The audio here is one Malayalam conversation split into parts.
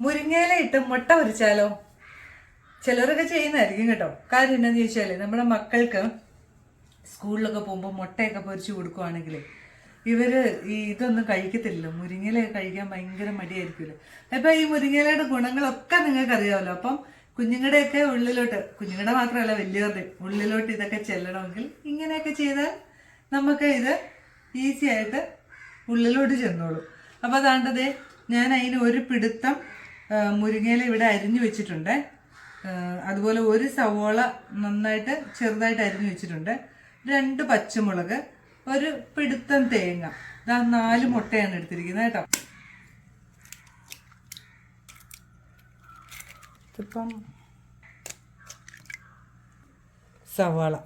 മുരിങ്ങയില ഇട്ട് മുട്ട പൊരിച്ചാലോ? ചിലരൊക്കെ ചെയ്യുന്നതായിരിക്കും കേട്ടോ. കാര്യം എന്താണെന്ന് ചോദിച്ചാൽ നമ്മുടെ മക്കൾക്ക് സ്കൂളിലൊക്കെ പോകുമ്പോൾ മുട്ടയൊക്കെ പൊരിച്ചു കൊടുക്കുവാണെങ്കിൽ ഇവർ ഈ ഇതൊന്നും കഴിക്കത്തില്ലല്ലോ. മുരിങ്ങയില കഴിക്കാൻ ഭയങ്കര മടിയായിരിക്കുമല്ലോ. അപ്പൊ ഈ മുരിങ്ങയിലയുടെ ഗുണങ്ങളൊക്കെ നിങ്ങൾക്ക് അറിയാമല്ലോ. അപ്പം കുഞ്ഞുങ്ങളുടെയൊക്കെ ഉള്ളിലോട്ട് കുഞ്ഞുങ്ങളുടെ മാത്രമല്ല വലിയവരുടെ ഉള്ളിലോട്ട് ഇതൊക്കെ ചെല്ലണമെങ്കിൽ ഇങ്ങനെയൊക്കെ ചെയ്താൽ നമുക്ക് ഇത് ഈസി ആയിട്ട് ഉള്ളിലോട്ട് ചെന്നോളൂ. അപ്പോൾ അതാണ്ടതേ ഞാൻ അതിന് ഒരു പിടുത്തം മുരിങ്ങയില ഇവിടെ അരിഞ്ഞു വെച്ചിട്ടുണ്ട്. അതുപോലെ ഒരു സവോള നന്നായിട്ട് ചെറുതായിട്ട് അരിഞ്ഞു വെച്ചിട്ടുണ്ട്. രണ്ട് പച്ചമുളക് ഒരു പിടുത്തം തേങ്ങ. ഇതാ നാല് മുട്ടയാണ് എടുത്തിരിക്കുന്നത് കേട്ടോ. ഇപ്പം സവാള.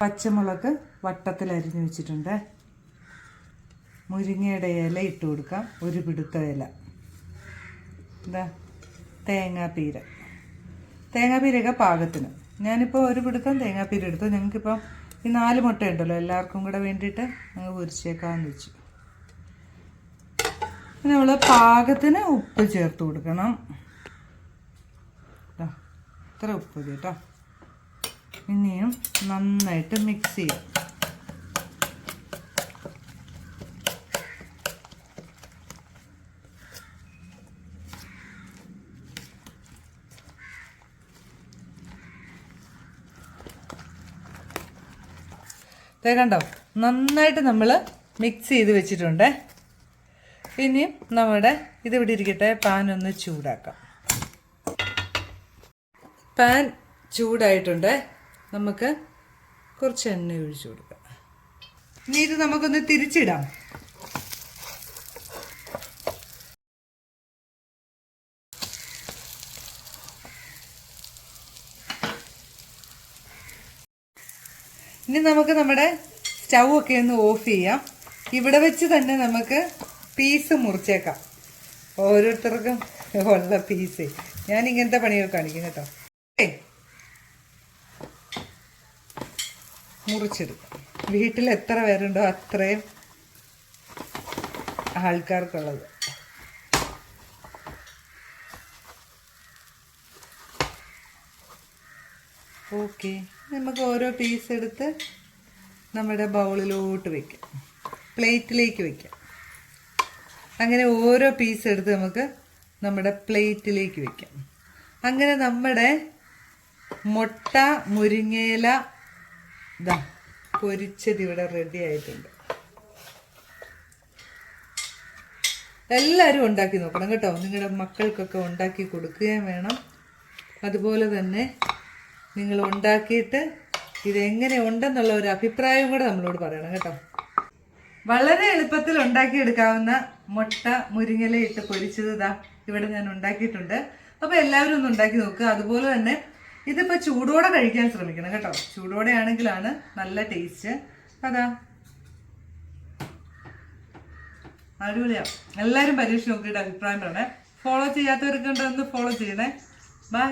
പച്ചമുളക് വട്ടത്തിൽ അരിഞ്ഞു വെച്ചിട്ടുണ്ട്. മുരിങ്ങയുടെ ഇല ഇട്ട് കൊടുക്കാം. ഒരു പിടുത്ത ഇല. എന്താ തേങ്ങാപ്പീര. തേങ്ങാപ്പീരയൊക്കെ പാകത്തിന്. ഞാനിപ്പോൾ ഒരു പിടുത്തം തേങ്ങാപ്പീര എടുത്തു. ഞങ്ങൾക്കിപ്പം ഈ നാല് മുട്ട ഉണ്ടല്ലോ എല്ലാവർക്കും കൂടെ വേണ്ടിയിട്ട് ഞങ്ങൾ പൊരിച്ചേക്കാമെന്ന് വെച്ചു. നമ്മൾ പാകത്തിന് ഉപ്പ് ചേർത്ത് കൊടുക്കണം. ഇത്ര ഉപ്പ് കേട്ടോ. ഇനിയും നന്നായിട്ട് മിക്സ് ചെയ്യാം. ദേ കണ്ടോ? നന്നായിട്ട് നമ്മൾ മിക്സ് ചെയ്ത് വെച്ചിട്ടുണ്ട്. ഇനിയും നമ്മുടെ ഇതിവിടെ ഇരിക്കട്ടെ പാൻ ഒന്ന് ചൂടാക്കാം. പാൻ ചൂടായിട്ടുണ്ട്. നമുക്ക് കുറച്ച് എണ്ണ ഒഴിച്ചു കൊടുക്കാം. ഇനി ഇത് നമുക്കൊന്ന് തിരിച്ചിടാം. ഇനി നമുക്ക് നമ്മുടെ സ്റ്റൗ ഒക്കെ ഒന്ന് ഓഫ് ചെയ്യാം. ഇവിടെ വെച്ച് തന്നെ നമുക്ക് പീസ് മുറിച്ചേക്കാം. ഓരോരുത്തർക്കും ഉള്ള പീസ് ഞാൻ ഇങ്ങനത്തെ പണികൾ കാണിക്കും കേട്ടോ. ഏയ്. മുറിച്ചെടുക്കാം. വീട്ടിൽ എത്ര പേരുണ്ടോ അത്രയും ആൾക്കാർക്കുള്ളത്. ഓക്കെ നമുക്ക് ഓരോ പീസ് എടുത്ത് നമ്മുടെ ബൗളിലോട്ട് വെക്കാം. പ്ലേറ്റിലേക്ക് വെക്കാം. അങ്ങനെ ഓരോ പീസ് എടുത്ത് നമുക്ക് നമ്മുടെ പ്ലേറ്റിലേക്ക് വെക്കാം. അങ്ങനെ നമ്മുടെ മുട്ട മുരിങ്ങേല ഇതാ പൊരിച്ചത് ഇവിടെ റെഡി ആയിട്ടുണ്ട്. എല്ലാവരും ഉണ്ടാക്കി നോക്കണം കേട്ടോ. നിങ്ങളുടെ മക്കൾക്കൊക്കെ ഉണ്ടാക്കി കൊടുക്കുകയും വേണം. അതുപോലെ തന്നെ നിങ്ങൾ ഉണ്ടാക്കിയിട്ട് ഇതെങ്ങനെ ഉണ്ടെന്നുള്ള ഒരു അഭിപ്രായം കൂടെ നമ്മളോട് പറയണം കേട്ടോ. വളരെ എളുപ്പത്തിൽ ഉണ്ടാക്കിയെടുക്കാവുന്ന മുട്ട മുരിങ്ങല ഇട്ട് പൊരിച്ചത് ഇതാ ഇവിടെ ഞാൻ ഉണ്ടാക്കിയിട്ടുണ്ട്. അപ്പോൾ എല്ലാവരും ഒന്ന് ഉണ്ടാക്കി നോക്കുക അതുപോലെ തന്നെ ഇതിപ്പോൾ ചൂടോടെ കഴിക്കാൻ ശ്രമിക്കണം കേട്ടോ. ചൂടോടെ ആണെങ്കിലാണ് നല്ല ടേസ്റ്റ്. അതാ. അടിപൊളിയാണ് എല്ലാവരും പരീക്ഷ നോക്കിയിട്ട് അഭിപ്രായം പറയണേ. ഫോളോ ചെയ്യാത്തവർക്ക് ഒന്ന് ഫോളോ ചെയ്യണേ. ബൈ